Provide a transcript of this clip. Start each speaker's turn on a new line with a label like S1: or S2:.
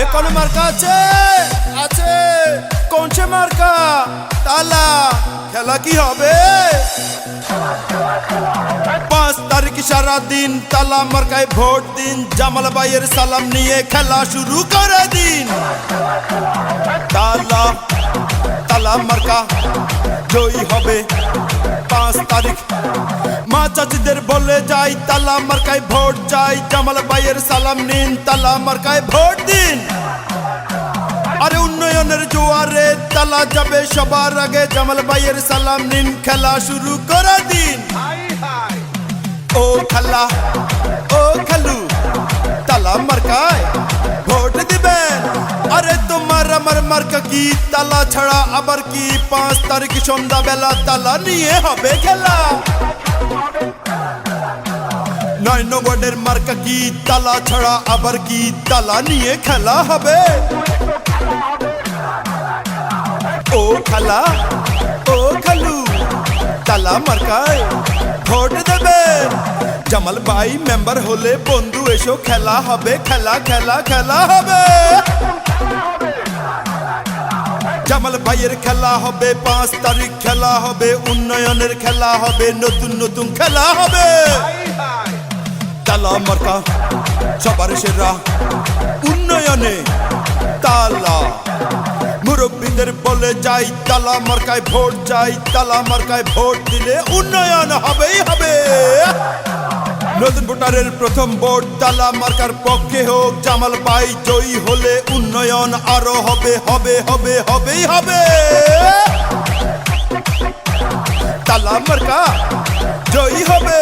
S1: এ কোন মার্কা আছে? আছে। কোন সে মার্কা? তালা। খেলা কি হবে? পাঁচ তারিখ সারা দিন তালা মার্কায় ভোট দিন। জামাল ভাইয়ের সালাম নিয়ে খেলা শুরু করে দিন। তালা তালা মার্কা জয়ী হবে পাঁচ তারিখ। চাচিদের বলে যাই, তালা মার্কায় ভোট চাই। জামাল ভাইয়ের সালাম নিন, তালা মার্কায় ভোট দিন। আরে উন্নয়নের জোয়ারে তালা যাবে সবার আগে। জামাল ভাইয়ের সালাম নিন, খেলা শুরু করা দিন। ও খেলা, ও খেলু, তালা মার্কায় ভোট দিবেন। আরে তোমার আমার মার্কা কি? তালা ছাড়া আবার কি? পাঁচ তারিখ সন্ধ্যা বেলা তালা নিয়ে হবে খেলা। নয় নম্বরের মার্কা কি? তালা ছাড়া আবার কি? তালা নিয়ে খেলা হবে? ও খেলা, ও খেলু, তালা মার্কায় ভোট দেবে জামাল ভাই মেম্বার হলে বন্ধু এসো, খেলা হবে, খেলা খেলা খেলা হবে। জামাল ভাইয়ের খেলা হবে, পাঁচ তারিখ খেলা হবে, উন্নয়নের খেলা হবে, নতুন নতুন খেলা হবে। তালা মার্কা, সবার সেরা উন্নয়নে তালা। মুরব্বীদের বলে যাই তালা মার্কায় ভোট, যাই তালা মার্কায় ভোট দিলে উন্নয়ন হবেই হবে। নতুন ভোটারের প্রথম ভোট তালা মার্কার পক্ষে হোক, জামাল ভাই জয়ী হলে উন্নয়ন আরও হবে হবে হবে, হবেই হবে। তালা মার্কা জয়ী হবে।